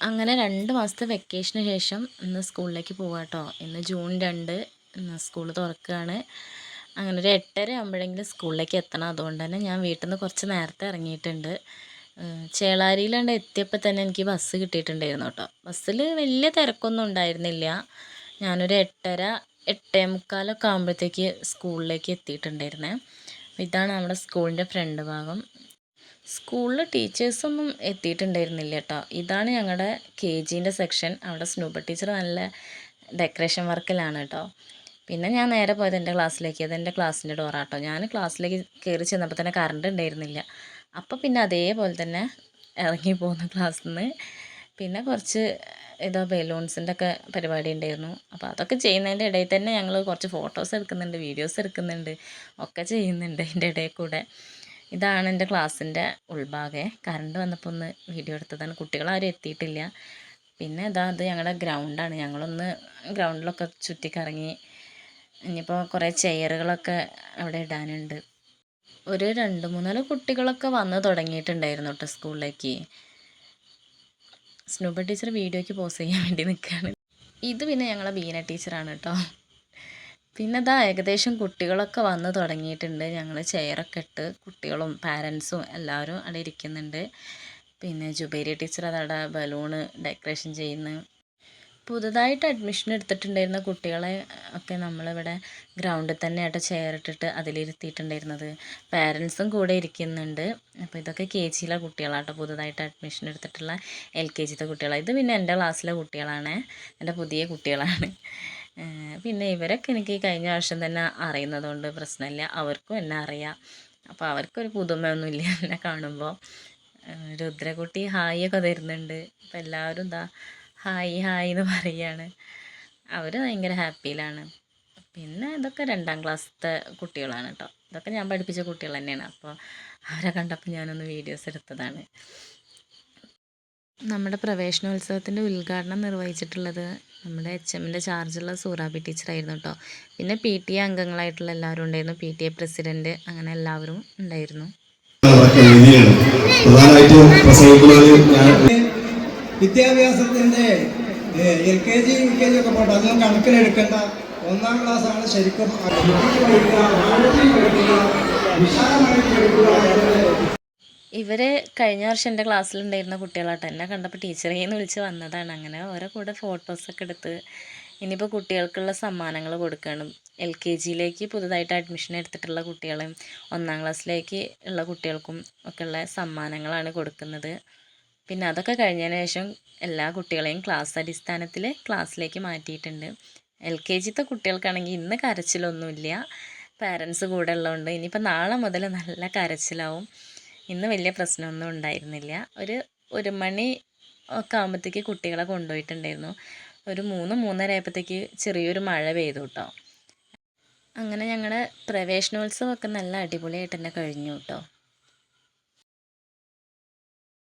അങ്ങനെ രണ്ട് മാസത്തെ വെക്കേഷന് ശേഷം ഇന്ന് സ്കൂളിലേക്ക് പോവാം കേട്ടോ ഇന്ന് ജൂൺ രണ്ട് ഇന്ന് സ്കൂൾ തുറക്കുകയാണ് അങ്ങനെ ഒരു എട്ടര ആകുമ്പോഴെങ്കിലും സ്കൂളിലേക്ക് എത്തണം. അതുകൊണ്ട് തന്നെ ഞാൻ വീട്ടിൽ നിന്ന് കുറച്ച് നേരത്തെ ഇറങ്ങിയിട്ടുണ്ട്. ചേളാരിയിലാണ്ട് എത്തിയപ്പോൾ തന്നെ എനിക്ക് ബസ് കിട്ടിയിട്ടുണ്ടായിരുന്നു കേട്ടോ ബസ്സിൽ വലിയ തിരക്കൊന്നും ഉണ്ടായിരുന്നില്ല. ഞാനൊരു എട്ടര എട്ടേ മുക്കാലൊക്കെ ആകുമ്പോഴത്തേക്ക് സ്കൂളിലേക്ക് എത്തിയിട്ടുണ്ടായിരുന്നേ. ഇതാണ് നമ്മുടെ സ്കൂളിന്റെ ഫ്രണ്ട് ഭാഗം. സ്കൂളിൽ ടീച്ചേഴ്സൊന്നും എത്തിയിട്ടുണ്ടായിരുന്നില്ല കേട്ടോ ഇതാണ് ഞങ്ങളുടെ കെ ജീന്റെ സെക്ഷൻ. അവിടെ സ്നൂബ ടീച്ചർ നല്ല ഡെക്കറേഷൻ വർക്കിലാണ് കേട്ടോ പിന്നെ ഞാൻ നേരെ പോയത് എന്റെ ക്ലാസ്സിലേക്ക്. അത് എന്റെ ക്ലാസ്സിന്റെ ഡോറാട്ടോ. ഞാൻ ക്ലാസ്സിലേക്ക് കയറി ചെന്നപ്പോൾ തന്നെ കറണ്ട് ഉണ്ടായിരുന്നില്ല. അപ്പോൾ പിന്നെ അതേപോലെ തന്നെ ഇറങ്ങി പോകുന്ന ക്ലാസ്സിൽ നിന്ന് പിന്നെ കുറച്ച് ഇതാ ബലൂൺസിന്റെ ഒക്കെ പരിപാടി ഉണ്ടായിരുന്നു. അപ്പോൾ അതൊക്കെ ചെയ്യുന്നതിന്റെ ഇടയിൽ തന്നെ ഞങ്ങൾ കുറച്ച് ഫോട്ടോസ് എടുക്കുന്നുണ്ട് വീഡിയോസ് എടുക്കുന്നുണ്ട് ഒക്കെ ചെയ്യുന്നുണ്ട് അതിന്റെ ഇടയിൽ കൂടെ. ഇതാണ് എന്റെ ക്ലാസ്സിന്റെ ഉൾഭാഗം. കറണ്ട് വന്നപ്പോൾ ഒന്ന് വീഡിയോ എടുത്തതാണ്. കുട്ടികളാരും എത്തിയിട്ടില്ല. പിന്നെ ഇതാ അത് ഞങ്ങളുടെ ഗ്രൗണ്ടാണ്. ഞങ്ങളൊന്ന് ഗ്രൗണ്ടിലൊക്കെ ചുറ്റിക്കറങ്ങി ഇനിയിപ്പോൾ കുറേ ചെയറുകളൊക്കെ അവിടെ ഇടാനുണ്ട്. ഒരു രണ്ട് മൂന്നാൽ കുട്ടികളൊക്കെ വന്ന് തുടങ്ങിയിട്ടുണ്ടായിരുന്നു കേട്ടോ സ്കൂളിലേക്ക്. സ്നൂബ ടീച്ചർ വീഡിയോയ്ക്ക് പോസ് ചെയ്യാൻ വേണ്ടി നിൽക്കുകയാണ്. ഇത് പിന്നെ ഞങ്ങളെ ബീന ടീച്ചറാണ് കേട്ടോ. പിന്നെ ഇതാ ഏകദേശം കുട്ടികളൊക്കെ വന്ന് തുടങ്ങിയിട്ടുണ്ട്. ഞങ്ങൾ ചെയറൊക്കെ ഇട്ട് കുട്ടികളും പാരൻസും എല്ലാവരും അവിടെ ഇരിക്കുന്നുണ്ട്. പിന്നെ ജുബേരി ടീച്ചർ അതവിടെ ബലൂണ് ഡെക്കറേഷൻ ചെയ്യുന്നു. പുതുതായിട്ട് അഡ്മിഷൻ എടുത്തിട്ടുണ്ടായിരുന്ന കുട്ടികളെ ഒക്കെ നമ്മളിവിടെ ഗ്രൗണ്ടിൽ തന്നെയായിട്ട് ചെയർ ഇട്ടിട്ട് അതിലിരുത്തിയിട്ടുണ്ടായിരുന്നത്. പാരൻസും കൂടെ ഇരിക്കുന്നുണ്ട്. അപ്പോൾ ഇതൊക്കെ കെ ജിയിലെ കുട്ടികളാട്ടോ പുതുതായിട്ട് അഡ്മിഷൻ എടുത്തിട്ടുള്ള എൽ കെ ജിത്തെ കുട്ടികളാണ് ഇത് പിന്നെ എന്റെ ക്ലാസ്സിലെ കുട്ടികളാണ്. എന്റെ പുതിയ കുട്ടികളാണ്. പിന്നെ ഇവരൊക്കെ എനിക്ക് കഴിഞ്ഞ വർഷം തന്നെ അറിയുന്നത് കൊണ്ട് പ്രശ്നമില്ല. അവർക്കും എന്നെ അറിയാം. അപ്പോൾ അവർക്കൊരു പുതുമയൊന്നുമില്ല എന്നെ കാണുമ്പോൾ രുദ്രകുട്ടി ഹായ് ഒക്കെ തരുന്നുണ്ട്. അപ്പോൾ എല്ലാവരും എന്താ ഹായ് ഹായ് എന്ന് പറയുകയാണ് അവർ ഭയങ്കര ഹാപ്പിയിലാണ്. പിന്നെ ഇതൊക്കെ രണ്ടാം ക്ലാസ്സിലത്തെ കുട്ടികളാണ് കേട്ടോ ഇതൊക്കെ ഞാൻ പഠിപ്പിച്ച കുട്ടികൾ തന്നെയാണ്. അപ്പോൾ അവരെ കണ്ടപ്പോൾ ഞാനൊന്ന് വീഡിയോസ് എടുത്തതാണ്. നമ്മുടെ പ്രവേശനോത്സവത്തിന്റെ ഉദ്ഘാടനം നിർവഹിച്ചിട്ടുള്ളത് നമ്മുടെ എച്ച് എമ്മിന്റെ ചാർജുള്ള സൂറാബി ടീച്ചറായിരുന്നു കേട്ടോ. പിന്നെ പി ടി എ അംഗങ്ങളായിട്ടുള്ള എല്ലാവരും ഉണ്ടായിരുന്നു. പി ടി എ പ്രസിഡന്റ് അങ്ങനെ എല്ലാവരും ഉണ്ടായിരുന്നു. വിദ്യാഭ്യാസത്തിന്റെ L K G U K G ഒക്കെ പോട്ടെ അതൊന്നും കണക്കിലെടുക്കേണ്ട ഒന്നാം ക്ലാസ് ആണ് ശരിക്കും. ഇവർ കഴിഞ്ഞ വർഷം എന്റെ ക്ലാസ്സിലുണ്ടായിരുന്ന കുട്ടികളാട്ടോ. എന്നെ കണ്ടപ്പോൾ ടീച്ചറേന്ന് വിളിച്ച് വന്നതാണ്. അങ്ങനെ ഓരോ കൂടെ ഫോട്ടോസൊക്കെ എടുത്ത് ഇനിയിപ്പോൾ കുട്ടികൾക്കുള്ള സമ്മാനങ്ങൾ കൊടുക്കണം. എൽ കെ ജിയിലേക്ക് പുതുതായിട്ട് അഡ്മിഷൻ എടുത്തിട്ടുള്ള കുട്ടികളും ഒന്നാം ക്ലാസ്സിലേക്ക് ഉള്ള കുട്ടികൾക്കും ഒക്കെ ഉള്ള സമ്മാനങ്ങളാണ് കൊടുക്കുന്നത്. പിന്നെ അതൊക്കെ കഴിഞ്ഞതിന് ശേഷം എല്ലാ കുട്ടികളെയും ക്ലാസ് അടിസ്ഥാനത്തിൽ ക്ലാസ്സിലേക്ക് മാറ്റിയിട്ടുണ്ട്. എൽ കെ ജിത്തെ കുട്ടികൾക്കാണെങ്കിൽ ഇന്ന് കരച്ചിലൊന്നുമില്ല. പാരൻസ് കൂടെ ഉള്ളതുകൊണ്ട് ഇനിയിപ്പോൾ നാളെ മുതൽ നല്ല കരച്ചിലാവും. ഇന്ന് വലിയ പ്രശ്നമൊന്നും ഉണ്ടായിരുന്നില്ല. ഒരു ഒരു മണി ഒക്കെ ആകുമ്പോഴത്തേക്ക് കുട്ടികളെ കൊണ്ടുപോയിട്ടുണ്ടായിരുന്നു. ഒരു മൂന്ന് മൂന്നര ആയപ്പോഴത്തേക്ക് ചെറിയൊരു മഴ പെയ്തു കേട്ടോ അങ്ങനെ ഞങ്ങളുടെ പ്രവേശനോത്സവമൊക്കെ നല്ല അടിപൊളിയായിട്ട് തന്നെ കഴിഞ്ഞു കേട്ടോ